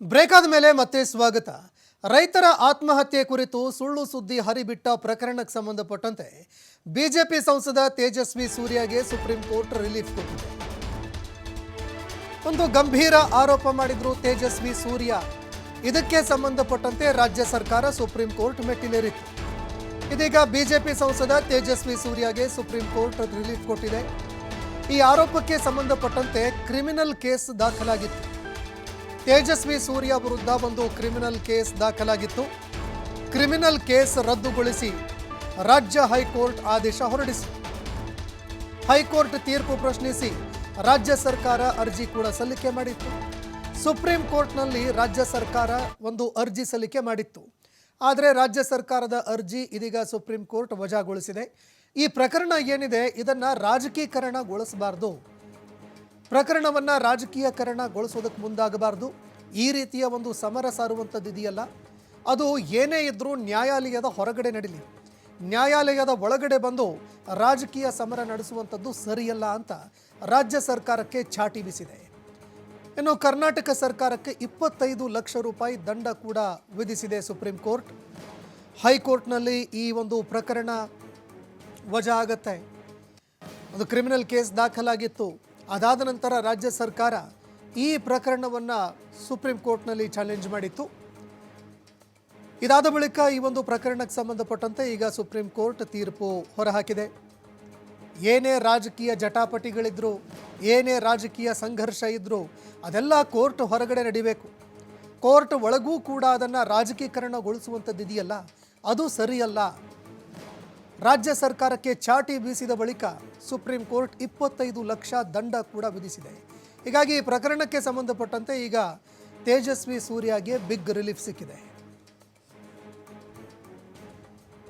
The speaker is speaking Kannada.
ಬ್ರೇಕ್ ಆದ ಮೇಲೆ ಮತ್ತೆ ಸ್ವಾಗತ. ರೈತರ ಆತ್ಮಹತ್ಯೆ ಕುರಿತು ಸುಳ್ಳು ಸುದ್ದಿ ಹರಿಬಿಟ್ಟ ಪ್ರಕರಣಕ್ಕೆ ಸಂಬಂಧಪಟ್ಟಂತೆ ಬಿಜೆಪಿ ಸಂಸದ ತೇಜಸ್ವಿ ಸೂರ್ಯಗೆ ಸುಪ್ರೀಂ ಕೋರ್ಟ್ ರಿಲೀಫ್ ಕೊಟ್ಟಿದೆ. ಒಂದು ಗಂಭೀರ ಆರೋಪ ಮಾಡಿದ್ರು ತೇಜಸ್ವಿ ಸೂರ್ಯ. ಇದಕ್ಕೆ ಸಂಬಂಧಪಟ್ಟಂತೆ ರಾಜ್ಯ ಸರ್ಕಾರ ಸುಪ್ರೀಂ ಕೋರ್ಟ್ ಮೆಟ್ಟಿಲೇರಿತ್ತು. ಇದೀಗ ಬಿಜೆಪಿ ಸಂಸದ ತೇಜಸ್ವಿ ಸೂರ್ಯಗೆ ಸುಪ್ರೀಂ ಕೋರ್ಟ್ ರಿಲೀಫ್ ಕೊಟ್ಟಿದೆ. ಈ ಆರೋಪಕ್ಕೆ ಸಂಬಂಧಪಟ್ಟಂತೆ ಕ್ರಿಮಿನಲ್ ಕೇಸ್ ದಾಖಲಾಗಿತ್ತು. ತೇಜಸ್ವಿ ಸೂರ್ಯ ವಿರುದ್ಧ ಒಂದು ಕ್ರಿಮಿನಲ್ ಕೇಸ್ ದಾಖಲಾಗಿತ್ತು. ಕ್ರಿಮಿನಲ್ ಕೇಸ್ ರದ್ದುಗೊಳಿಸಿ ರಾಜ್ಯ ಹೈಕೋರ್ಟ್ ಆದೇಶ ಹೊರಡಿಸಿತು ಹೈಕೋರ್ಟ್ ತೀರ್ಪು ಪ್ರಶ್ನಿಸಿ ರಾಜ್ಯ ಸರ್ಕಾರ ಅರ್ಜಿ ಕೂಡ ಸಲ್ಲಿಕೆ ಮಾಡಿತ್ತು. ಸುಪ್ರೀಂ ಕೋರ್ಟ್ನಲ್ಲಿ ರಾಜ್ಯ ಸರ್ಕಾರ ಒಂದು ಅರ್ಜಿ ಸಲ್ಲಿಕೆ ಮಾಡಿತ್ತು. ಆದರೆ ರಾಜ್ಯ ಸರ್ಕಾರದ ಅರ್ಜಿ ಇದೀಗ ಸುಪ್ರೀಂ ಕೋರ್ಟ್ ವಜಾಗೊಳಿಸಿದೆ. ಈ ಪ್ರಕರಣ ಏನಿದೆ ಇದನ್ನು ರಾಜಕೀಕರಣಗೊಳಿಸಬಾರ್ದು. ಪ್ರಕರಣವನ್ನ ರಾಜಕೀಯಕರಣಗೊಳಿಸೋದಕ್ಕೆ ಮುಂದಾಗಬಾರ್ದು. ಈ ರೀತಿಯ ಒಂದು ಸಮರ ಸಾರುವಂಥದ್ದು ಇದೆಯಲ್ಲ? ಅದು ಏನೇ ಇದ್ದರೂ ನ್ಯಾಯಾಲಯದ ಹೊರಗಡೆ ನಡೀಲಿ. ನ್ಯಾಯಾಲಯದ ಒಳಗಡೆ ಬಂದು ರಾಜಕೀಯ ಸಮರ ನಡೆಸುವಂಥದ್ದು ಸರಿಯಲ್ಲ ಅಂತ ರಾಜ್ಯ ಸರ್ಕಾರಕ್ಕೆ ಚಾಟಿ ಬೀಸಿದೆ. ಇನ್ನು ಕರ್ನಾಟಕ ಸರ್ಕಾರಕ್ಕೆ ಇಪ್ಪತ್ತೈದು ಲಕ್ಷ ರೂಪಾಯಿ ದಂಡ ಕೂಡ ವಿಧಿಸಿದೆ ಸುಪ್ರೀಂ ಕೋರ್ಟ್. ಹೈಕೋರ್ಟ್ನಲ್ಲಿ ಈ ಒಂದು ಪ್ರಕರಣ ವಜಾ ಆಗತ್ತೆ. ಒಂದು ಕ್ರಿಮಿನಲ್ ಕೇಸ್ ದಾಖಲಾಗಿತ್ತು. ಅದಾದ ನಂತರ ರಾಜ್ಯ ಸರ್ಕಾರ ಈ ಪ್ರಕರಣವನ್ನು ಸುಪ್ರೀಂ ಕೋರ್ಟ್ನಲ್ಲಿ ಚಾಲೆಂಜ್ ಮಾಡಿತ್ತು. ಇದಾದ ಬಳಿಕ ಈ ಒಂದು ಪ್ರಕರಣಕ್ಕೆ ಸಂಬಂಧಪಟ್ಟಂತೆ ಈಗ ಸುಪ್ರೀಂ ಕೋರ್ಟ್ ತೀರ್ಪು ಹೊರಹಾಕಿದೆ. ಏನೇ ರಾಜಕೀಯ ಜಟಾಪಟಿಗಳಿದ್ರು, ಏನೇ ರಾಜಕೀಯ ಸಂಘರ್ಷ ಇದ್ರು, ಅದೆಲ್ಲ ಕೋರ್ಟ್ ಹೊರಗಡೆ ನಡಿಬೇಕು. ಕೋರ್ಟ್ ಒಳಗೂ ಕೂಡ ಅದನ್ನು ರಾಜಕೀಕರಣಗೊಳಿಸುವಂಥದ್ದು ಇದೆಯಲ್ಲ ಅದು ಸರಿಯಲ್ಲ. ರಾಜ್ಯ ಸರ್ಕಾರಕ್ಕೆ ಚಾಟಿ ಬೀಸಿದ ಬಳಿಕ ಸುಪ್ರೀಂ ಕೋರ್ಟ್ ಇಪ್ಪತ್ತೈದು ಲಕ್ಷ ದಂಡ ಕೂಡ ವಿಧಿಸಿದೆ. ಹೀಗಾಗಿ ಪ್ರಕರಣಕ್ಕೆ ಸಂಬಂಧಪಟ್ಟಂತೆ ಈಗ ತೇಜಸ್ವಿ ಸೂರ್ಯಗೆ ಬಿಗ್ ರಿಲೀಫ್ ಸಿಕ್ಕಿದೆ.